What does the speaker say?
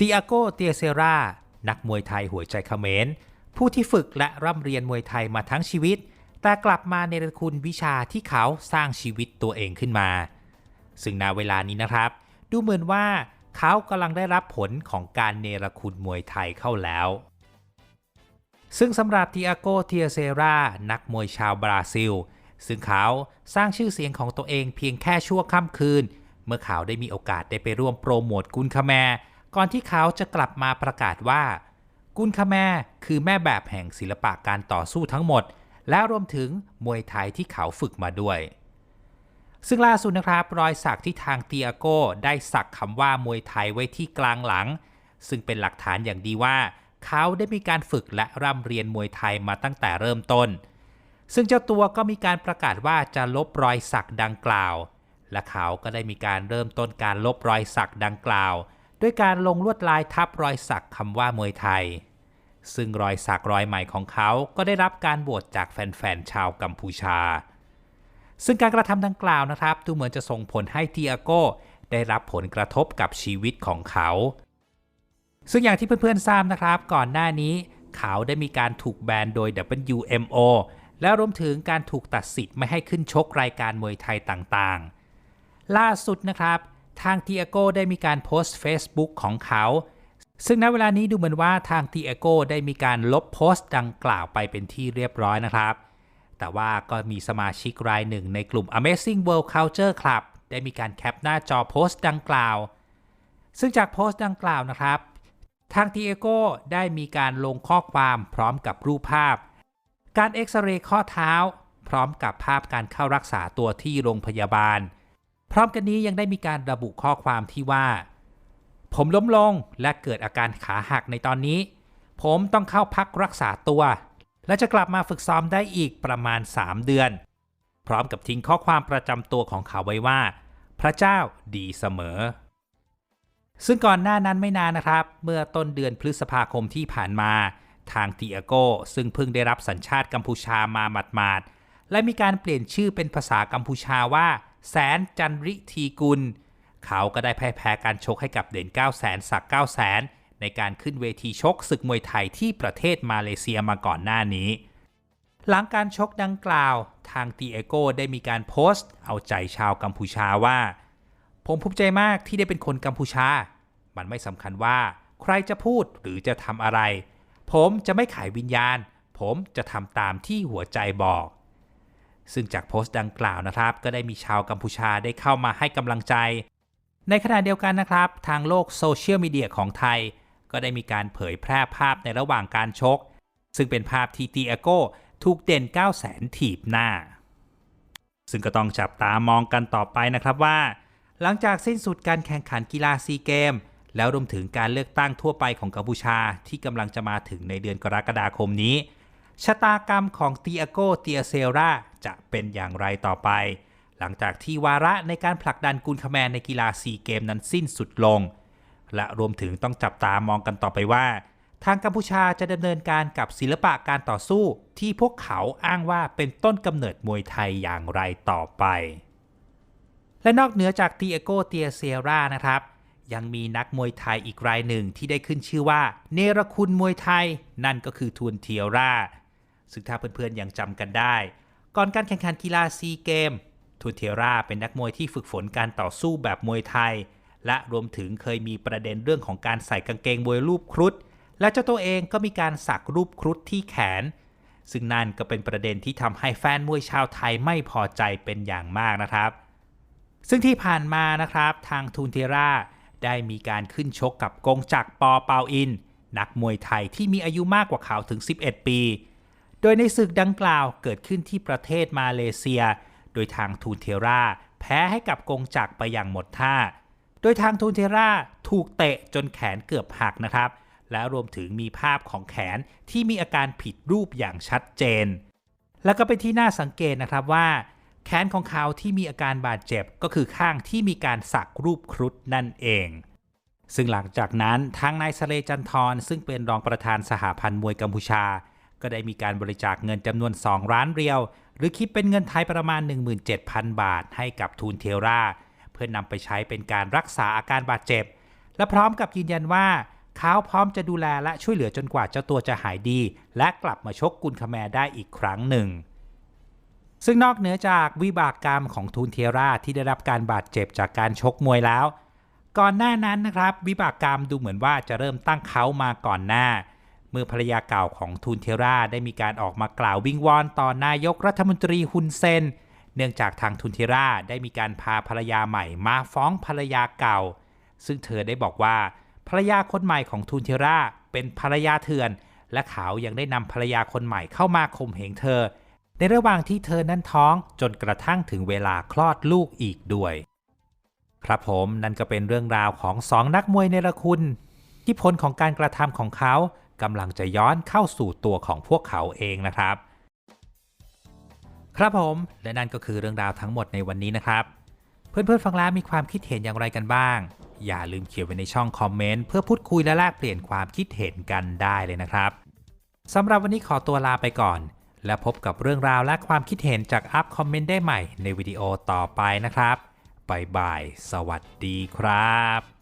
ติอาโก เตียเซรา นักมวยไทยหัวใจเขมร ผู้ที่ฝึกและร่ำเรียนมวยไทยมาทั้งชีวิต แต่กลับมาในรคุณวิชาที่เขาสร้างชีวิตตัวเองขึ้นมา ซึ่งณเวลานี้นะครับ ดูเหมือนว่าเขากำลังได้รับผลของการเนรคุณมวยไทยเข้าแล้ว ซึ่งสำหรับติอาโกเทียเซรา นักมวยชาวบราซิล ซึ่งเขาสร้างชื่อเสียงของตัวเองเพียงแค่ชั่วค่ำคืน เมื่อเขาได้มีโอกาสได้ไปร่วมโปรโมทกุนคาแมร์ ก่อนที่เขาจะกลับมาประกาศว่า กุนคาแมคือแม่แบบแห่งศิลปะการต่อสู้ทั้งหมด และรวมถึงมวยไทยที่เขาฝึกมาด้วย ซึ่งล่าสุดนะครับรอยสักที่ทางเตียโก้ได้สักคำว่ามวยไทยไว้ที่กลางหลัง ซึ่งเป็นหลักฐานอย่างดีว่า เขาได้มีการฝึกและร่ำเรียนมวยไทยมาตั้งแต่เริ่มต้น ซึ่งเจ้าตัวก็มีการประกาศว่าจะลบรอยสักดังกล่าว และเขาก็ได้มีการเริ่มต้นการลบรอยสักดังกล่าว ด้วยการลงลวดลายทับรอยสักคำว่ามวยไทย ซึ่งรอยสักรอยใหม่ของเขาก็ได้รับการโหวตจากแฟนๆชาวกัมพูชา ซึ่งการกระทำดังกล่าวนะครับ ดูเหมือนจะส่งผลให้ติอาโก้ได้รับผลกระทบกับชีวิตของเขา ซึ่งอย่างที่เพื่อนๆทราบนะครับ ก่อนหน้านี้ เขาได้มีการถูกแบนโดย WMO และรวมถึงการถูกตัดสิทธิ์ไม่ให้ขึ้นชกรายการมวยไทยต่างๆ ล่าสุดนะครับ ทางติอโก้ได้มีการโพสต์ Facebook ของเขา ซึ่งณเวลานี้ดูเหมือนว่าทางติอโก้ได้มีการลบโพสต์ดังกล่าวไปเป็นที่เรียบร้อยนะครับ แต่ว่าก็มีสมาชิกรายหนึ่งในกลุ่ม Amazing World Culture Club ได้มีการแคปหน้าจอโพสต์ดังกล่าว ซึ่งจากโพสต์ดังกล่าวนะครับ ทางทีเอโก้ได้มีการลงข้อความพร้อมกับรูปภาพ การเอ็กซเรย์ข้อเท้า พร้อมกับภาพการเข้ารักษาตัวที่โรงพยาบาล พร้อมกันนี้ยังได้มีการระบุข้อความที่ว่า ผมล้มลงและเกิดอาการขาหักในตอนนี้ ผมต้องเข้าพักรักษาตัว และจะกลับมาฝึกซ้อมได้อีกประมาณ 3 เดือน พร้อมกับทิ้งข้อความประจำตัวของเขาไว้ว่า พระเจ้าดีเสมอ ซึ่งก่อนหน้านั้นไม่นานนะครับ เมื่อต้นเดือนพฤษภาคมที่ผ่านมา ทางติอาโกซึ่งเพิ่งได้รับสัญชาติกัมพูชามาหมาดๆและมีการเปลี่ยนชื่อเป็นภาษากัมพูชาว่า แสนจันริทีกุล เขาก็ได้แพ้แพ้การชกให้กับเด่น 9 0 0แสนสัก9 0 0แสนในการขึ้นเวทีชกศึกมวยไทยที่ประเทศมาเลเซียมาก่อนหน้านี้ หลังการชกดังกล่าว ทางตีเอโกได้มีการโพสต์ เอาใจชาวกัมพูชาว่า ผมภูมิใจมากที่ได้เป็นคนกัมพูชา มันไม่สำคัญว่า ใครจะพูดหรือจะทำอะไร ผมจะไม่ขายวิญญาณ ผมจะทำตามที่หัวใจบอก ซึ่งจากโพสต์ดังกล่าวนะครับ ก็ได้มีชาวกัมพูชาได้เข้ามาให้กำลังใจ ในขณะเดียวกันนะครับ ทางโลกโซเชียลมีเดียของไทย ก็ได้มีการเผยแพร่ภาพในระหว่างการชก ซึ่งเป็นภาพที่ตีอาโก้ถูกเด่น 9 0 0แสนถีบหน้า ซึ่งก็ต้องจับตามองกันต่อไปนะครับว่า หลังจากสิ้นสุดการแข่งขันกีฬาซีเกม แล้วรวมถึงการเลือกตั้งทั่วไปของกัมพูชาที่กำลังจะมาถึงในเดือนกรกฎาคมนี้ ชะตากรรมของตีอโกเตียเซราจะเป็นอย่างไรต่อไป หลังจากที่วาระในการผลักดันกุนคาแมนในกีฬาซีเกมนั้นสิ้นสุดลง และรวมถึงต้องจับตามองกันต่อไปว่า ทางกัมพูชาจะดำเนินการกับศิลปะการต่อสู้ ที่พวกเขาอ้างว่าเป็นต้นกำเนิดมวยไทยอย่างไรต่อไป และนอกเหนือจากตีเอโกเตียเซรานะครับยังมีนักมวยไทยอีกรายหนึ่งที่ได้ขึ้นชื่อว่า เนรคุณมวยไทย นั่นก็คือทูนเทียร่า ซึ่งถ้าเพื่อนๆยังจำกันได้ ก่อนการแข่งขันกีฬาซีเกมทูนเทียราเป็นนักมวยที่ฝึกฝนการต่อสู้แบบมวยไทย และรวมถึงเคยมีประเด็นเรื่องของการใส่กางเกงมวยรูปครุฑและเจ้าตัวเองก็มีการสักรูปครุฑที่แขน ซึ่งนั่นก็เป็นประเด็นที่ทำให้แฟนมวยชาวไทยไม่พอใจเป็นอย่างมากนะครับ ซึ่งที่ผ่านมานะครับ ทางทูนเทราได้มีการขึ้นชกกับกงจักรปอเปาอิน นักมวยไทยที่มีอายุมากกว่าเขาถึง 11 ปี โดยในศึกดังกล่าวเกิดขึ้นที่ประเทศมาเลเซีย โดยทางทูนเทราแพ้ให้กับกงจักรไปอย่างหมดท่า โดยทางทูนเทราถูกเตะจนแขนเกือบหักนะครับ และรวมถึงมีภาพของแขนที่มีอาการผิดรูปอย่างชัดเจน แล้วก็เป็นที่น่าสังเกตนะครับว่า แขนของเขาที่มีอาการบาดเจ็บก็คือข้างที่มีการสักรูปครุฑนั่นเองซึ่งหลังจากนั้นทางนายสเลจันทรซึ่งเป็นรองประธานสหพันธ์มวยกัมพูชา ก็ได้มีการบริจาคเงินจำนวน 2 ล้านเรียว หรือคิดเป็นเงินไทยประมาณ 17,000 บาท ให้กับทูนเทรา เพื่อนนำไปใช้เป็นการรักษาอาการบาดเจ็บ และพร้อมกับยืนยันว่าเขาพร้อมจะดูแลและช่วยเหลือจนกว่าเจ้าตัวจะหายดี และกลับมาชกกุนคแมรได้อีกครั้งหนึ่ง ซึ่งนอกเหนือจากวิบากกรรมของทูนเทราที่ได้รับการบาดเจ็บจากการชกมวยแล้ว ก่อนหน้านั้นนะครับ วิบากกรรมดูเหมือนว่าจะเริ่มตั้งเขามาก่อนหน้า เมื่อภรรยาเก่าของทูนเทราได้มีการออกมากล่าววิงวอนต่อนายกรัฐมนตรีฮุนเซน เนื่องจากทางทุนเทราได้มีการพาภรรยาใหม่มาฟ้องภรรยาเก่า ซึ่งเธอได้บอกว่าภรรยาคนใหม่ของทุนเทราเป็นภรรยาเถื่อน และเขายังได้นำภรรยาคนใหม่เข้ามาข่มเหงเธอ ในระหว่างที่เธอนั้นท้องจนกระทั่งถึงเวลาคลอดลูกอีกด้วย ครับผมนั่นก็เป็นเรื่องราวของสองนักมวยในละคุณที่ผลของการกระทำของเขา กำลังจะย้อนเข้าสู่ตัวของพวกเขาเองนะครับ ครับผม และนั่นก็คือเรื่องราวทั้งหมดในวันนี้นะครับ เพื่อนๆฟังแล้วมีความคิดเห็นอย่างไรกันบ้าง อย่าลืมเขียนไว้ในช่องคอมเมนต์เพื่อพูดคุยและแลกเปลี่ยนความคิดเห็นกันได้เลยนะครับสำหรับวันนี้ขอตัวลาไปก่อน และพบกับเรื่องราวและความคิดเห็นจากอัพคอมเมนต์ได้ใหม่ในวิดีโอต่อไปนะครับบายบาย สวัสดีครับ